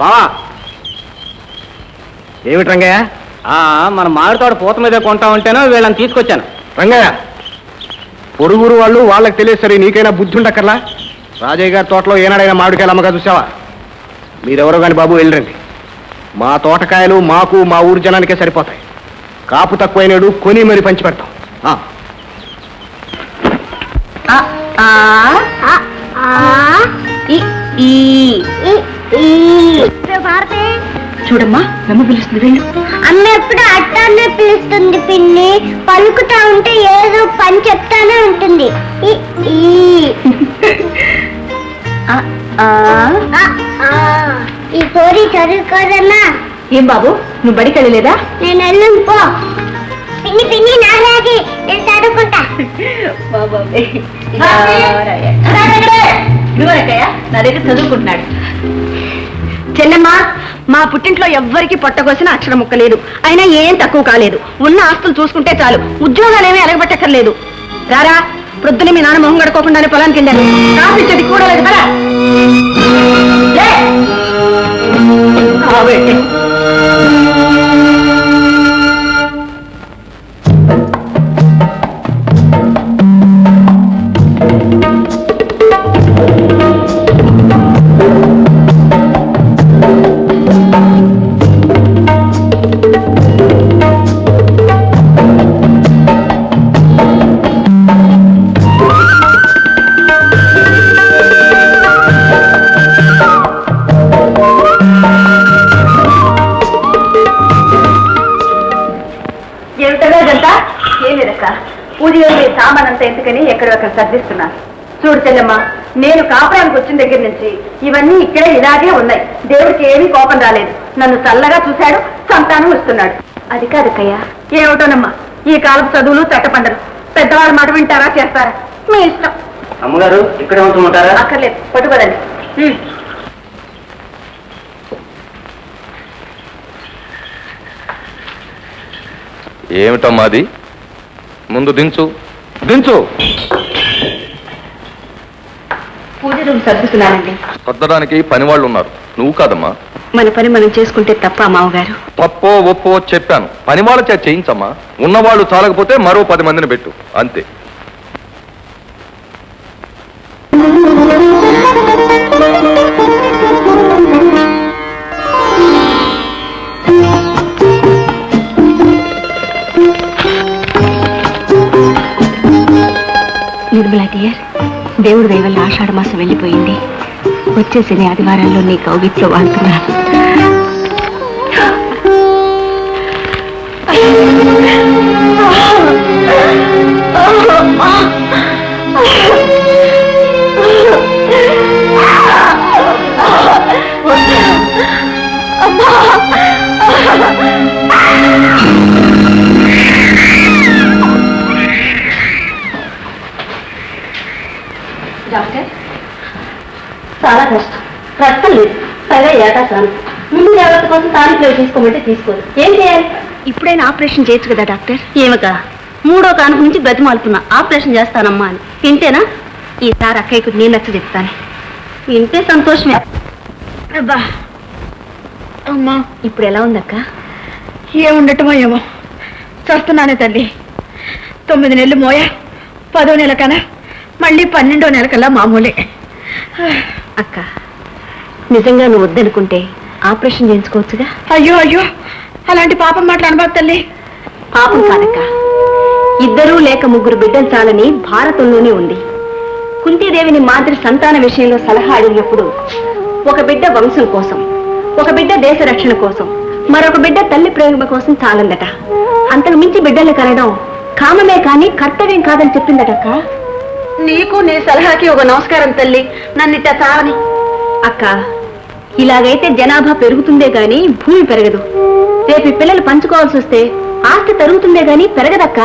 బావా ఏమిటి రంగయ్య? మన మామిడి తోట పూత మీద కొంటా ఉంటేనో వీళ్ళని తీసుకొచ్చాను. రంగయ్య! పొరుగురు వాళ్ళు వాళ్ళకి తెలియదు సరే నీకైనా బుద్ధి ఉండక్కర్లా? రాజయ్య గారి తోటలో ఏనాడైనా మామిడికాయలు అమ్మగా చూసావా? మీరెవరో కానీ బాబు వెళ్ళండి మా తోటకాయలు మాకు మా ఊరు జనానికే సరిపోతాయి. కాపు తక్కువైనడు కొని మరి పంచి పెడతాం. చూడమ్మా నమ్మ పిలుస్తుంది వెళ్ళు. అమ్మ ఎప్పుడు అట్టానే పిలుస్తుంది పిన్ని. పలుకుతా ఉంటే ఏదో పని చెప్తానే ఉంటుంది. ఈ. ఈ. కోరి చదువుకోదమ్మా ఏం బాబు నువ్వు బడికి వెళ్ళలేదా? నేను వెళ్ళను పో. పిన్ని పిన్ని నాలాగే నేను చదువుకుంటా నా దగ్గర చదువుకుంటున్నాడు. చెల్లెమ్మా మా పుట్టింట్లో ఎవ్వరికి పొట్టగోసిన అక్షరం ముక్క లేదు. అయినా ఏం తక్కువ కాలేదు. ఉన్న ఆస్తులు చూసుకుంటే చాలు. ఉద్యోగాలేమీ అలగబెట్టక్కర్లేదు రారా ప్రొద్దున మీ నాన్న మొహం గడుకోకుండానే పొలానికి వెళ్ళాను కాఫీ చెది కూడా లేదు. కదా అంతా ఎందుకని ఎక్కడొక్కడ సర్దిస్తున్నా. చూడు చెల్లెమ్మా నేను కాపురానికి వచ్చిన దగ్గర నుంచి ఇవన్నీ ఇక్కడే ఇలాగే ఉన్నాయి. దేవుడికి ఏమీ కోపం రాలేదు. నన్ను చల్లగా చూశాడు సంతానం ఇస్తున్నాడు. అది కాదక్కయ్యా ఏమిటోనమ్మా ఈ కాలపు చదువులు చట్టపండలు పెద్దవాళ్ళ మాట వింటారా చేస్తారా? మీ ఇష్టం. అమ్మగారు ఇక్కడే ఉంటుంటారా అక్కర్లేదు పట్టుకోదండి. ఉమ్. ఏమిటమ్మా అది? ముందు దించు. దించు! పూజ రూమ్ సర్దుతున్నానండి. సర్దడానికి పని వాళ్ళు ఉన్నారు నువ్వు కాదమ్మా. మన పని మనం చేసుకుంటే తప్ప మామగారు. తప్పో ఒప్పో చెప్పాను. పని వాళ్ళ చేత చేయించమ్మా. ఉన్నవాళ్ళు చాలకపోతే మరో పది మందిని పెట్టు. అంతే. నిర్మలా డియర్ దేవుడి దయ వల్ల ఆషాఢ మాసం వెళ్ళిపోయింది. వచ్చే శని ఆదివారాల్లో నీ కౌగిట్లో వాడుతున్నాను. డాక్టర్? చాలా కష్టం. రక్తం లేదు. పైగా ఏటాసాను ముందు జాగ్రత్త కోసం తారీఖులు తీసుకోమంటే తీసుకోదు. ఏం చేయాలి? ఇప్పుడైనా ఆపరేషన్ చేయొచ్చు కదా డాక్టర్? ఏమక మూడో కానుక నుంచి బతిమాలుతున్నా ఆపరేషన్ చేస్తానమ్మా అని. వింటేనా? ఈసారి అక్కయ్యకు నేను నచ్చ చెప్తాను. వింటే సంతోషమే. అబ్బా. అమ్మా. ఇప్పుడు ఎలా ఉందక్క? ఏముండటమో ఏమో. చస్తున్నానే తల్లి. తొమ్మిది నెలలు మోయ పదో నెల కన్నా మళ్ళీ పన్నెండో నెల కల్లా మామూలే. అక్క నిజంగా నువ్వు వద్దనుకుంటే ఆపరేషన్ చేయించుకోవచ్చుగా? అయ్యో అయ్యో. అలాంటి పాపం మాటలు అనబాకు తల్లి. పాపం కాదక్క. ఇద్దరూ లేక ముగ్గురు బిడ్డలు చాలని భారతంలోనే ఉంది. కుంతీదేవిని మాదిరి సంతాన విషయంలో సలహా అడిగినప్పుడు ఒక బిడ్డ వంశం కోసం ఒక బిడ్డ దేశ రక్షణ కోసం మరొక బిడ్డ తల్లి ప్రేమ కోసం చాలందట. అంతకు మించి బిడ్డలు కలగడం కామమే కాని కర్తవ్యం కాదని చెప్పిందటక్క. నీకు నీ సలహాకి ఒక నమస్కారం తల్లి. నన్నిట చావని అక్క ఇలాగైతే జనాభా పెరుగుతుందే గాని భూమి పెరగదు. రేపు పిల్లలు పంచుకోవాల్సి వస్తే ఆస్తి తరుగుతుందే గాని పెరగదక్క.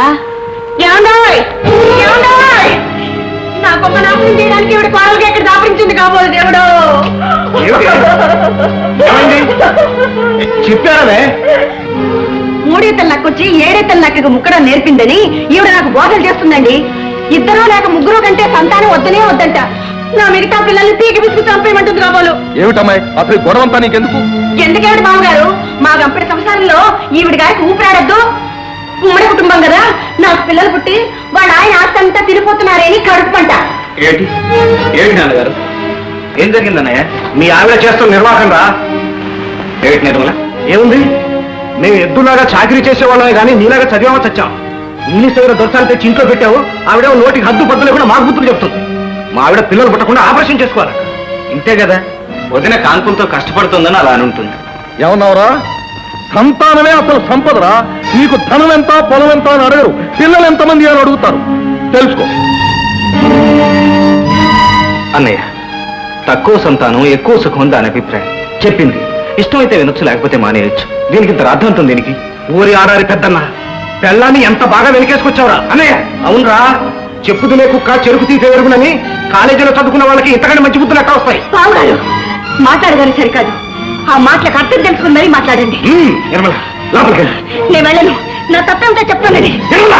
నాకు ఒక నాశనం చేయడానికి ఇవిడ కోడలుగా ఇక్కడ దాపరించింది కాబోదు దేవుడు? చెప్పారవే. మూడేతల నక్కొచ్చి ఏడేతల నక్కకు ముక్కడం నేర్పిందని ఈవిడ నాకు బోధలు చేస్తుందండి. ఇద్దరు లేక ముగ్గురు కంటే సంతానం వద్దనే వద్దంట. నా మిగతా పిల్లల్ని పీకి విసుగు చంపేయమంటుంది కాబోలు. ఏమిటమ్మాయి? అసలు గొడవంతా నీకెందుకు? ఎందుకేమిటి బావగారు? మా గంపటి సంసారంలో ఈవిడ గారికి ఊపిరాడద్దు. ఉమ్మడి కుటుంబం కదా. నాకు పిల్లలు పుట్టి వాళ్ళ ఆయన ఆస్తి అంతా తిరిగిపోతున్నారని కడుపు పంట ఏంటి? ఏంటి నాన్నగారు? ఏం జరిగిందన్నయ్య మీ ఆవిడ చేస్తున్న నిర్వాహం రా. ఏమిటి నిర్మల? ఏముంది? మేము ఎద్దులాగా చాకరీ చేసేవాళ్ళమే కానీ నీలాగా చదివామో చచ్చాం. ఇంగ్లీష్ దగ్గర దొరసాలు తెచ్చి ఇంట్లో పెట్టావు ఆవిడ నోటికి హద్దు పద్దు లేకుండా మాకు బుద్ధులు చెప్తుంది. మా ఆవిడ పిల్లలు పుట్టకుండా ఆపరేషన్ చేసుకోవాలి ఇంతే కదా. వదిన కాన్పులతో కష్టపడుతుందని అలా అని ఉంటుంది ఏమన్నావురా? సంతానమే అసలు సంపదరా? నీకు ధనం ఎంత పొలం ఎంత అని అడగరు. పిల్లలు ఎంతమంది అని అడుగుతారు. తెలుసుకో. అన్నయ్య తక్కువ సంతానం ఎక్కువ సుఖం దాని అభిప్రాయం. చెప్పింది. ఇష్టమైతే వినొచ్చు లేకపోతే మానేయచ్చు. దీనికి ఇంత రాద్ధాంతం దీనికి. ఊరి ఆడారి పెద్దన్న. పెళ్ళాన్ని ఎంత బాగా వెనకేసుకొచ్చావురా అన్నయ్య! అవునరా? చెప్పు తినే కుక్క చెరుకు తీసే వెరుగునని కాలేజీలో చదువుకున్న వాళ్ళకి ఇంతకంటే మంచి బుద్ధులు ఎట్లా వస్తాయి? బావగారు మాట్లాడగానే సరికాదు. ఆ మాటలకు అర్థం తెలుసుకుని మరీ మాట్లాడండి. నిర్మల లోపలికి. నేను వెళ్ళను. నా తప్పేమిటో చెప్తానండి నిర్మల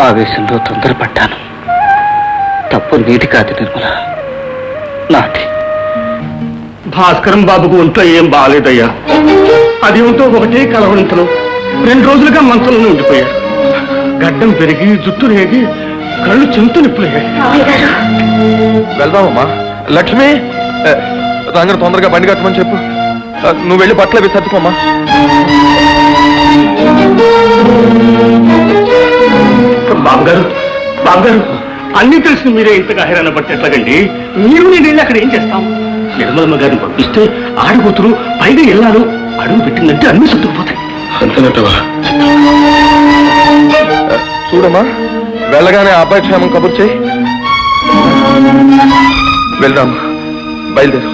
ఆవేశంలో తొందరపడ్డాను. తప్పు నీది కాదు నిర్మల. నాది. భాస్కరం బాబుకు ఒంట్లో ఏం బాగాలేదయ్యా. అది ఉంటూ ఒకటే కలవరింతలు. రెండు రోజులుగా మంచంలో ఉండిపోయారు గడ్డం పెరిగి జుట్టు రేగి కళ్ళు చెంతు నిప్పులయ్యాయి. వెళ్దామమ్మా. లక్ష్మి! రంగన తొందరగా బండి కట్టమని చెప్పు. నువ్వు వెళ్ళి బట్టలు అవి సర్దుకోమ్మా. బాబుగారు బాబుగారు అన్ని తెలిసి మీరే ఇంతగా హైరాణ పడితే ఎట్లాగండి మీరు నేను వెళ్ళి అక్కడ ఏం చేస్తాం? నిర్మలమ్మ గారిని పంపిస్తే ఆడబోతురు పైగా వెళ్ళాను అడుగు పెట్టిందంటే అన్ని సర్దుకుపోతాయి. అంతనట్టవా చూడమ్మా వెళ్ళగానే ఆ అబ్బాయి క్షేమం కబుర్ చేయి. వెళ్దాం బయలుదేరు.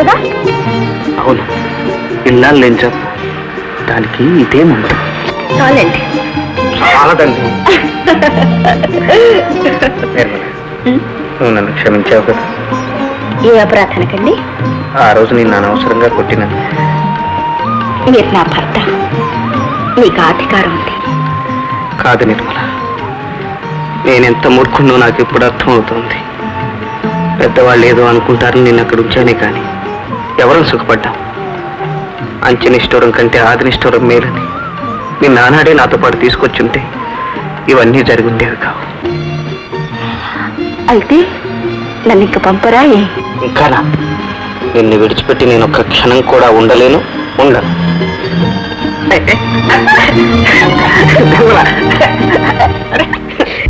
దెబ్బన్నారుగా అవును. ఇన్నాళ్ళు నేను చెప్పు దానికి ఇదే ముందు చాలండి. చాలదండి. నువ్వు నన్ను క్షమించావు కదా. ఏ అపరాధానికండి ఆ రోజు నేను అనవసరంగా కొట్టినది మీరు నా భర్త. మీకు అధికారం ఉంది. కాదు నిర్మల. నేనెంత మూర్ఖున్నో నాకు ఇప్పుడు అర్థమవుతోంది. పెద్దవాళ్ళు ఏదో అనుకుంటారని నేను అక్కడ ఉంచానే కానీ. ఎవరు సుఖపడ్డాం? అంచెనిష్ఠూరం కంటే ఆదినిష్ఠూరం మేలని. మీ నానాడే నాతో పాటు తీసుకొచ్చుంటే ఇవన్నీ జరుగుండేవి కావు. అయితే నన్ను ఇంక పంపరా? ఇంకానా? నిన్ను విడిచిపెట్టి నేను ఒక్క క్షణం కూడా ఉండలేను. ఉండను నిర్మల